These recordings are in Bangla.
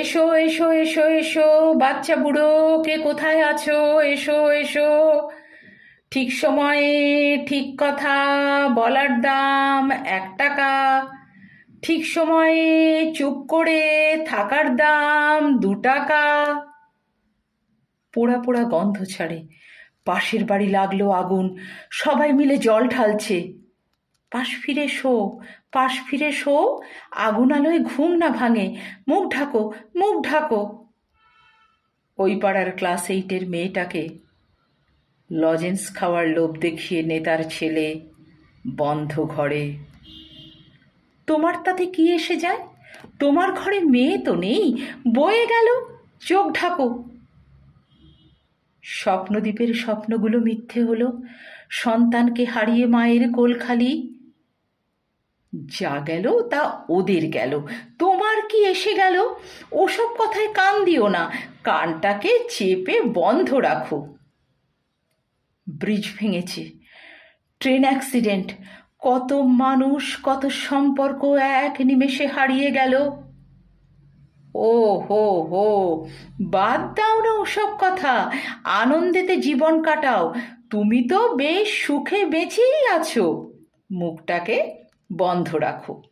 এসো এসো এসো এসো, বাচ্চা বুড়ো, কে কোথায় আছো? এসো এসো। ঠিক সময়ে ঠিক কথা, বলার দাম এক টাকা। ঠিক সময়ে চুপ করে থাকার দাম দু টাকা। পোড়া পোড়া গন্ধ ছাড়ে। পাশের বাড়ি লাগল আগুন। সবাই মিলে জল ঢালছে। পাশ ফিরে শো, পাশ ফিরে শো, আগুন আলোয় ঘুম না ভাঙে, মুখ ঢাকো মুখ ঢাকো। ওই পাড়ার ক্লাস এইটের মেয়েটাকে লজেন্স খাওয়ার লোভ দেখিয়ে নেতার ছেলে বন্ধ ঘরে। তোমার তাতে কি এসে যায়? তোমার ঘরে মেয়ে তো নেই, বয়ে গেল, চোখ ঢাকো। স্বপ্নদ্বীপের স্বপ্নগুলো মিথ্যে হলো, সন্তানকে হারিয়ে মায়ের কোল খালি যা গেল তা ওদের গেল। তোমার কি এসে গেল? ওসব কথায় কান দিও না, কানটাকে চেপে বন্ধ রাখো। ব্রিজ ভেঙেছে। Train accident. কত মানুষ, কত সম্পর্ক এক নিমেষে হারিয়ে গেল। ও হো হো, বাদ দাও না ওসব কথা। আনন্দেতে জীবন কাটাও। তুমি তো বেশ সুখে বেঁচেই আছো। মুখটাকে বন্ধ রাখো।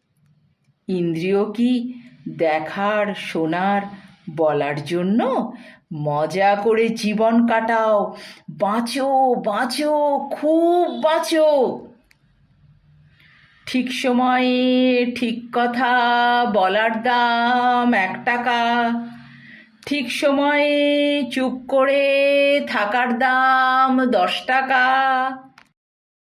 ইন্দ্রিয় কি দেখার, শোনার, বলার জন্য? মজা করে জীবন কাটাও। বাঁচো বাঁচো, খুব বাঁচো। ঠিক সময়ে ঠিক কথা, বলার দাম এক টাকা। ঠিক সময়ে চুপ করে থাকার দাম দশ টাকা।